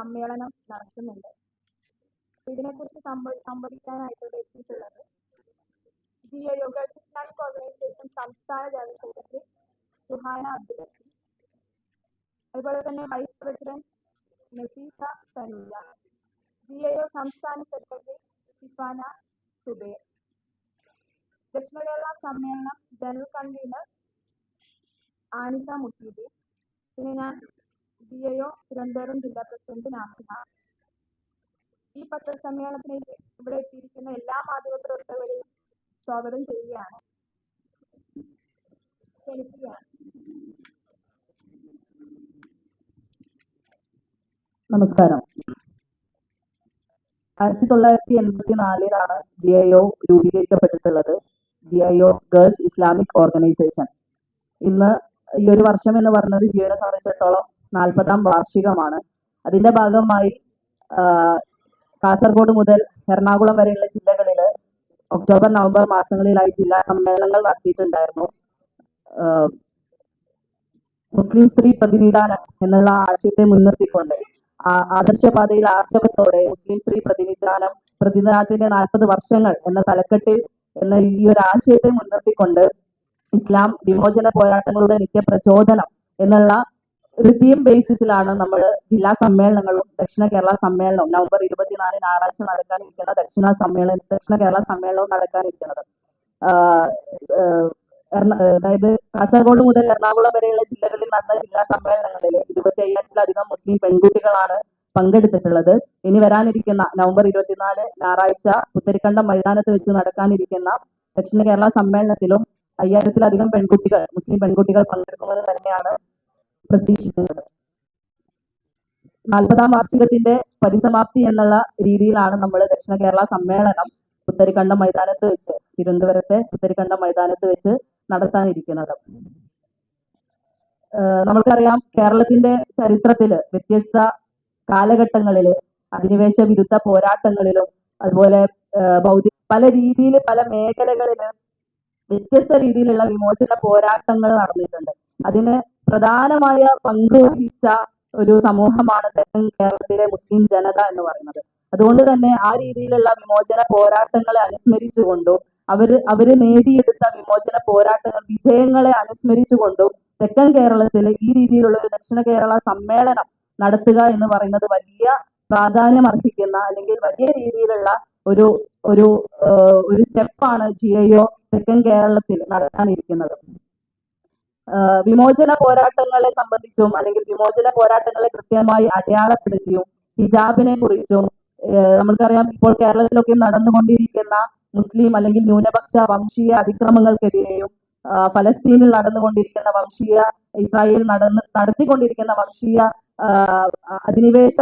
സമ്മേളനം നടത്തുന്നുണ്ട്. ഇതിനെക്കുറിച്ച് സംവ സംവദിക്കാനായിട്ട് എത്തിയിട്ടുള്ളത് G A Gulf Islamic organisation സംസ്ഥാന ജനറൽ സെക്രട്ടറി സുഹാന അബ്ദുൽ അതുപോലെ തന്നെ vice president Naseesa Sanooya G A സംസ്ഥാന സെക്രട്ടറി ഷിഫാന സുബേർ. ദക്ഷിണ കേരള സമ്മേളനം ജനറൽ കൺവീനർ ആനിസ മുത്തീദ് പിന്നെ ഞാൻ ഡി ഐ ഒ തിരുവനന്തപുരം ജില്ലാ പ്രസിഡന്റ് നാസിമ. ഈ പത്രസമ്മേളനത്തിലേക്ക് ഇവിടെ എത്തിയിരിക്കുന്ന എല്ലാ മാധ്യമപ്രവർത്തകരെയും സ്വാഗതം ചെയ്യുകയാണ്. നമസ്കാരം. ആയിരത്തി തൊള്ളായിരത്തി എൺപത്തി നാലിലാണ് G I O രൂപീകരിക്കപ്പെട്ടിട്ടുള്ളത്. G I O girls Islamic organisation. ഇന്ന് ഈ ഒരു വർഷം എന്ന് പറഞ്ഞത് ജിയോനെ സംബന്ധിച്ചിടത്തോളം നാൽപ്പതാം വാർഷികമാണ്. അതിന്റെ ഭാഗമായി കാസർഗോഡ് മുതൽ എറണാകുളം വരെയുള്ള ജില്ലകളിൽ ഒക്ടോബർ നവംബർ മാസങ്ങളിലായി ജില്ലാ സമ്മേളനങ്ങൾ നടത്തിയിട്ടുണ്ടായിരുന്നു. മുസ്ലിം സ്ത്രീ പ്രതിനിധാനം എന്നുള്ള ആശയത്തെ മുൻനിർത്തിക്കൊണ്ട് ആദർശപാതയിൽ ആർജവത്തോടെ മുസ്ലിം സ്ത്രീ പ്രതിനിധാനം പ്രതിനിധാനത്തിന്റെ നാൽപ്പത് വർഷങ്ങൾ എന്ന തലക്കെട്ടിൽ എന്ന ഈ ഒരു ആശയത്തെ മുൻനിർത്തിക്കൊണ്ട് ഇസ്ലാം വിമോചന പോരാട്ടങ്ങളുടെ നിത്യ പ്രചോദനം എന്നുള്ള ഒരു ബേസിസിലാണ് നമ്മൾ ജില്ലാ സമ്മേളനങ്ങളും ദക്ഷിണ കേരള സമ്മേളനവും നവംബർ ഇരുപത്തിനാല് ഞായറാഴ്ച നടക്കാനിരിക്കുന്ന ദക്ഷിണ സമ്മേളനം ദക്ഷിണ കേരള സമ്മേളനവും നടക്കാനിരിക്കുന്നത്. അതായത് കാസർഗോഡ് മുതൽ എറണാകുളം വരെയുള്ള ജില്ലകളിൽ നടന്ന ജില്ലാ സമ്മേളനങ്ങളിൽ ഇരുപത്തി അയ്യായിരത്തിലധികം മുസ്ലിം പെൺകുട്ടികളാണ് പങ്കെടുത്തിട്ടുള്ളത്. ഇനി വരാനിരിക്കുന്ന നവംബർ ഇരുപത്തിനാല് ഞായറാഴ്ച പുത്തരിക്കണ്ടം മൈതാനത്ത് വെച്ച് നടക്കാനിരിക്കുന്ന ദക്ഷിണ കേരള സമ്മേളനത്തിലും അയ്യായിരത്തിലധികം പെൺകുട്ടികൾ മുസ്ലിം പെൺകുട്ടികൾ പങ്കെടുക്കുന്നത് തന്നെയാണ് പ്രതീക്ഷിക്കുന്നത്. നാൽപ്പതാം വാർഷികത്തിന്റെ പരിസമാപ്തി എന്നുള്ള രീതിയിലാണ് നമ്മൾ ദക്ഷിണ കേരള സമ്മേളനം പുത്തരിക്കണ്ടം മൈതാനത്ത് വെച്ച് തിരുവനന്തപുരത്തെ പുത്തരിക്കണ്ടം മൈതാനത്ത് വെച്ച് നടത്താനിരിക്കുന്നത്. നമ്മൾക്കറിയാം കേരളത്തിന്റെ ചരിത്രത്തിൽ വ്യത്യസ്ത കാലഘട്ടങ്ങളിൽ അധിനിവേശ വിരുദ്ധ പോരാട്ടങ്ങളിലും അതുപോലെ ഭൗതിക പല രീതിയിൽ പല മേഖലകളിൽ വ്യത്യസ്ത രീതിയിലുള്ള വിമോചന പോരാട്ടങ്ങൾ നടന്നിട്ടുണ്ട്. അതിന് പ്രധാനമായ പങ്ക് വഹിച്ച ഒരു സമൂഹമാണ് തെക്കൻ കേരളത്തിലെ മുസ്ലിം ജനത എന്ന് പറയുന്നത്. അതുകൊണ്ട് തന്നെ ആ രീതിയിലുള്ള വിമോചന പോരാട്ടങ്ങളെ അനുസ്മരിച്ചുകൊണ്ടും അവർ അവർ നേടിയെടുത്ത വിമോചന പോരാട്ടങ്ങൾ വിജയങ്ങളെ അനുസ്മരിച്ചുകൊണ്ടും തെക്കൻ കേരളത്തിൽ ഈ രീതിയിലുള്ള ഒരു ദക്ഷിണ കേരള സമ്മേളനം നടത്തുക എന്ന് പറയുന്നത് വലിയ പ്രാധാന്യം അർഹിക്കുന്ന അല്ലെങ്കിൽ വലിയ രീതിയിലുള്ള ഒരു ഒരു ഒരു സ്റ്റെപ്പാണ് ജി ഐ ഒ തെക്കൻ കേരളത്തിൽ നടത്താനിരിക്കുന്നത്. വിമോചന പോരാട്ടങ്ങളെ സംബന്ധിച്ചും അല്ലെങ്കിൽ വിമോചന പോരാട്ടങ്ങളെ കൃത്യമായി അടയാളപ്പെടുത്തിയും ഹിജാബിനെ കുറിച്ചും നമുക്കറിയാം ഇപ്പോൾ കേരളത്തിലൊക്കെ നടന്നുകൊണ്ടിരിക്കുന്ന മുസ്ലിം അല്ലെങ്കിൽ ന്യൂനപക്ഷ വംശീയ അതിക്രമങ്ങൾക്കെതിരെയും ഫലസ്തീനിൽ നടന്നുകൊണ്ടിരിക്കുന്ന വംശീയ ഇസ്രായേൽ നടന്ന് നടത്തിക്കൊണ്ടിരിക്കുന്ന വംശീയ അധിനിവേശ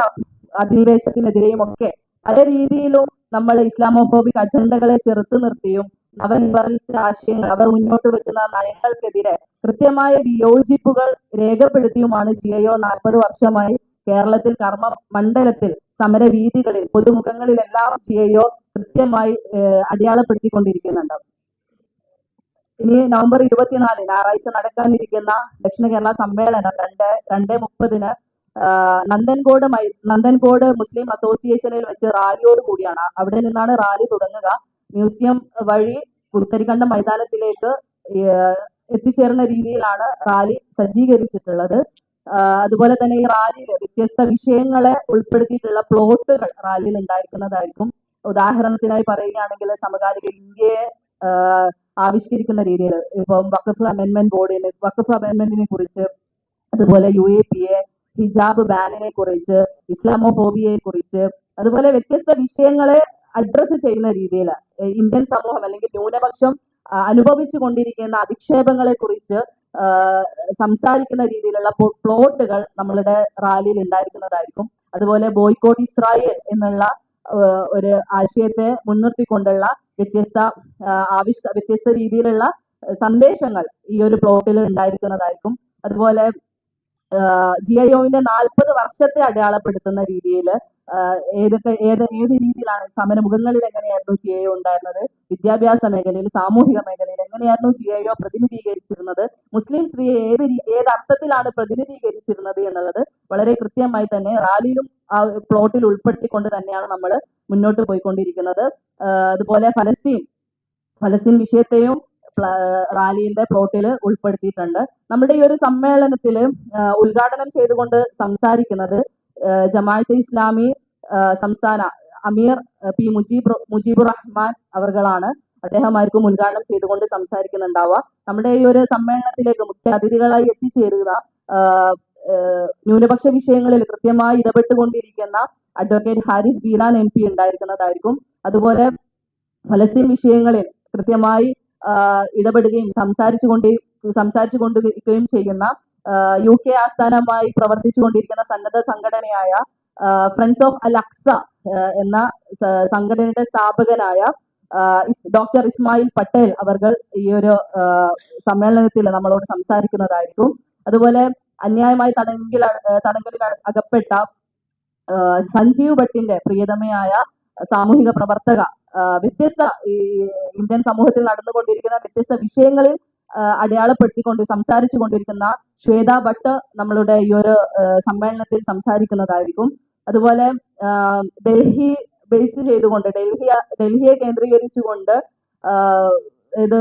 അധിനിവേശത്തിനെതിരെയും ഒക്കെ പല രീതിയിലും നമ്മൾ ഇസ്ലാമോഫോബിക് അജണ്ടകളെ ചെറുത്തു നിർത്തിയും നവലിബറലിസ്റ്റ് ആശയങ്ങൾ അവർ മുന്നോട്ട് വെക്കുന്ന നയങ്ങൾക്കെതിരെ കൃത്യമായ വിയോജിപ്പുകൾ രേഖപ്പെടുത്തിയുമാണ് ജി ഐ ഒ നാൽപ്പത് വർഷമായി കേരളത്തിൽ കർമ്മ മണ്ഡലത്തിൽ സമരവീതികളിൽ പൊതുമുഖങ്ങളിലെല്ലാം ജി ഐ ഒ കൃത്യമായി അടയാളപ്പെടുത്തിക്കൊണ്ടിരിക്കുന്നുണ്ട്. ഇനി നവംബർ ഇരുപത്തിനാല് ഞായറാഴ്ച നടക്കാനിരിക്കുന്ന ദക്ഷിണ കേരള സമ്മേളനം രണ്ട് രണ്ട് മുപ്പതിന് നന്ദൻകോട് നന്ദൻകോട് മുസ്ലിം അസോസിയേഷനിൽ വെച്ച് റാലിയോട് കൂടിയാണ്. അവിടെ നിന്നാണ് റാലി തുടങ്ങുക. മ്യൂസിയം വഴി പുത്തരിക്കണ്ട മൈതാനത്തിലേക്ക് എത്തിച്ചേർന്ന രീതിയിലാണ് റാലി സജ്ജീകരിച്ചിട്ടുള്ളത്. അതുപോലെ തന്നെ ഈ റാലിയിൽ വ്യത്യസ്ത വിഷയങ്ങളെ ഉൾപ്പെടുത്തിയിട്ടുള്ള പ്ലോട്ടുകൾ റാലിയിൽ ഉണ്ടായിരിക്കുന്നതായിരിക്കും. ഉദാഹരണത്തിനായി പറയുകയാണെങ്കിൽ സമകാലിക ഇന്ത്യയെ ആവിഷ്കരിക്കുന്ന രീതിയിൽ ഇപ്പം വഖഫ് അമെന്റ്മെന്റ് ബോർഡിനെ വഖഫ് അമെന്റ്മെന്റിനെ കുറിച്ച് അതുപോലെ യു എ പി എ ഹിജാബ് ബാനിനെ കുറിച്ച് ഇസ്ലാമോഫോബിയയെ കുറിച്ച് അതുപോലെ വ്യത്യസ്ത വിഷയങ്ങളെ അഡ്രസ്സ് ചെയ്യുന്ന രീതിയിൽ ഇന്ത്യൻ സമൂഹം അല്ലെങ്കിൽ ന്യൂനപക്ഷം അനുഭവിച്ചു കൊണ്ടിരിക്കുന്ന അധിക്ഷേപങ്ങളെ കുറിച്ച് സംസാരിക്കുന്ന രീതിയിലുള്ള പ്ലോ- പ്ലോട്ടുകൾ നമ്മളുടെ റാലിയിൽ ഉണ്ടായിരിക്കുന്നതായിരിക്കും. അതുപോലെ ബോയ്ക്കോട്ട് ഇസ്രായേൽ എന്നുള്ള ഒരു ആശയത്തെ മുൻനിർത്തിക്കൊണ്ടുള്ള വ്യത്യസ്ത ആവിഷ് വ്യത്യസ്ത രീതിയിലുള്ള സന്ദേശങ്ങൾ ഈ ഒരു പ്ലോട്ടിൽ ഉണ്ടായിരിക്കുന്നതായിരിക്കും. അതുപോലെ ജി ഐ ഒവിന്റെ നാൽപ്പത് വർഷത്തെ അടയാളപ്പെടുത്തുന്ന രീതിയിൽ ഏതൊക്കെ ഏത് ഏത് രീതിയിലാണ് സമരമുഖങ്ങളിൽ എങ്ങനെയായിരുന്നു ജി ഉണ്ടായിരുന്നത്? വിദ്യാഭ്യാസ മേഖലയിൽ സാമൂഹിക മേഖലയിൽ എങ്ങനെയായിരുന്നു ജി ഐ പ്രതിനിധീകരിച്ചിരുന്നത്? മുസ്ലിം സ്ത്രീയെ ഏത് ഏത് അർത്ഥത്തിലാണ് പ്രതിനിധീകരിച്ചിരുന്നത് എന്നുള്ളത് വളരെ കൃത്യമായി തന്നെ റാലിയിലും ആ പ്ലോട്ടിൽ ഉൾപ്പെടുത്തിക്കൊണ്ട് തന്നെയാണ് നമ്മൾ മുന്നോട്ട് പോയിക്കൊണ്ടിരിക്കുന്നത്. അതുപോലെ ഫലസ്തീൻ ഫലസ്തീൻ വിഷയത്തെയും റാലിയുടെ പ്ലോട്ടിൽ ഉൾപ്പെടുത്തിയിട്ടുണ്ട്. നമ്മുടെ ഈ ഒരു സമ്മേളനത്തിൽ ഉദ്ഘാടനം ചെയ്തുകൊണ്ട് സംസാരിക്കുന്നത് ജമാഅത്തെ ഇസ്ലാമി സംസ്ഥാന അമീർ പി മുജീബ് മുജീബുർ റഹ്മാൻ അവർകളാണ് അദ്ദേഹമായിരിക്കും ഉദ്ഘാടനം ചെയ്തുകൊണ്ട് സംസാരിക്കുന്നുണ്ടാവുക. നമ്മുടെ ഈ ഒരു സമ്മേളനത്തിലേക്ക് മുഖ്യ അതിഥികളായി എത്തിച്ചേരുക ന്യൂനപക്ഷ വിഷയങ്ങളിൽ കൃത്യമായി ഇടപെട്ടുകൊണ്ടിരിക്കുന്ന advocate Haris Beeran M P ഉണ്ടായിരിക്കുന്നതായിരിക്കും. അതുപോലെ ഫലസ്തീൻ വിഷയങ്ങളിൽ കൃത്യമായി ഇടപെടുകയും സംസാരിച്ചു കൊണ്ട് സംസാരിച്ചു കൊണ്ടിരിക്കുകയും ചെയ്യുന്ന യു കെ ആസ്ഥാനമായി പ്രവർത്തിച്ചു കൊണ്ടിരിക്കുന്ന സന്നദ്ധ സംഘടനയായ ഫ്രണ്ട്സ് ഓഫ് അലക്സ എന്ന സംഘടനയുടെ സ്ഥാപകനായ ഡോക്ടർ ഇസ്മായിൽ പട്ടേൽ അവർകൾ ഈ ഒരു സമ്മേളനത്തിൽ നമ്മളോട് സംസാരിക്കുന്നതായിരിക്കും. അതുപോലെ അന്യായമായി തടങ്കിൽ തടങ്കലിൽ അകപ്പെട്ട സഞ്ജീവ് ഭട്ടിന്റെ പ്രിയതമയായ സാമൂഹിക പ്രവർത്തക വ്യത്യസ്ത ഈ ഇന്ത്യൻ സമൂഹത്തിൽ നടന്നുകൊണ്ടിരിക്കുന്ന വ്യത്യസ്ത വിഷയങ്ങളിൽ അടയാളപ്പെടുത്തിക്കൊണ്ട് സംസാരിച്ചു കൊണ്ടിരിക്കുന്ന ശ്വേത ഭട്ട് നമ്മളുടെ ഈ ഒരു സമ്മേളനത്തിൽ സംസാരിക്കുന്നതായിരിക്കും. അതുപോലെ ഡൽഹി ബേസ് ചെയ്തുകൊണ്ട് ഡൽഹി ഡൽഹിയെ കേന്ദ്രീകരിച്ചുകൊണ്ട് ഇത്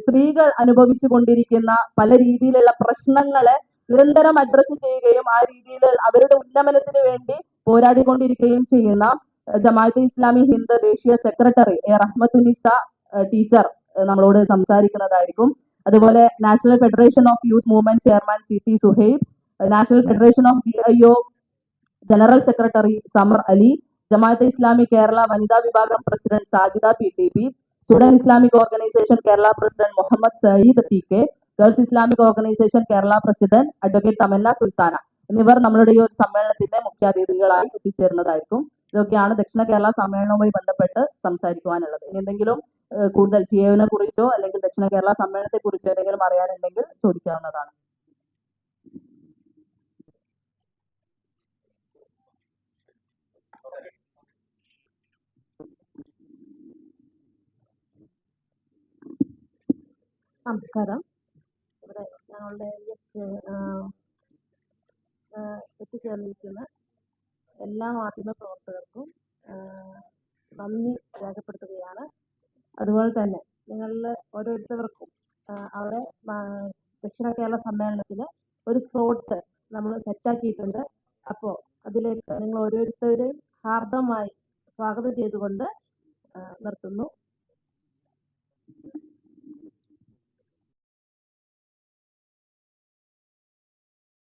സ്ത്രീകൾ അനുഭവിച്ചു കൊണ്ടിരിക്കുന്ന പല രീതിയിലുള്ള പ്രശ്നങ്ങളെ നിരന്തരം അഡ്രസ്സ് ചെയ്യുകയും ആ രീതിയിൽ അവരുടെ ഉന്നമനത്തിന് വേണ്ടി പോരാടിക്കൊണ്ടിരിക്കുകയും ചെയ്യുന്ന ജമാഅത്ത് ഇസ്ലാമി ഹിന്ദ് ദേശീയ സെക്രട്ടറി എ റഹ്മത്തുനിസ ടീച്ചർ നമ്മളോട് സംസാരിക്കുന്നതായിരിക്കും. അതുപോലെ national federation of youth movement chairman C P Suhaib national federation of G I O general secretary Samar Ali Jamaat Islami Kerala വനിതാ വിഭാഗം president Sajida P T P student Islamic organisation Kerala president Muhammad Sayyid T K girls Islamic organisation Kerala president advocate Thamanna Sultana എന്നിവർ നമ്മളുടെ ഈ ഒരു സമ്മേളനത്തിന്റെ മുഖ്യാതിഥികളായി എത്തിച്ചേരുന്നതായിരിക്കും ഇതൊക്കെയാണ് ദക്ഷിണ കേരള സമ്മേളനവുമായി ബന്ധപ്പെട്ട് സംസാരിക്കുവാനുള്ളത്. ഇനി എന്തെങ്കിലും കൂടുതൽ ജിയോനെ കുറിച്ചോ അല്ലെങ്കിൽ ദക്ഷിണ കേരള സമ്മേളനത്തെ കുറിച്ചോ എന്തെങ്കിലും അറിയാനുണ്ടെങ്കിൽ ചോദിക്കാവുന്നതാണ്. നമസ്കാരം. ഇവിടെ ഞങ്ങളുടെ എത്തിച്ചേർന്നിരിക്കുന്ന എല്ലാ മാധ്യമ പ്രവർത്തകർക്കും നന്ദി രേഖപ്പെടുത്തുകയാണ്. അതുപോലെ തന്നെ നിങ്ങളിൽ ഓരോരുത്തർക്കും അവിടെ ദക്ഷിണ കേരള സമ്മേളനത്തിൽ ഒരു സ്ലോട്ട് നമ്മൾ സെറ്റാക്കിയിട്ടുണ്ട്. അപ്പോൾ അതിലേക്ക് നിങ്ങൾ ഓരോരുത്തരെയും ഹാർദമായി സ്വാഗതം ചെയ്തുകൊണ്ട് നിർത്തുന്നു.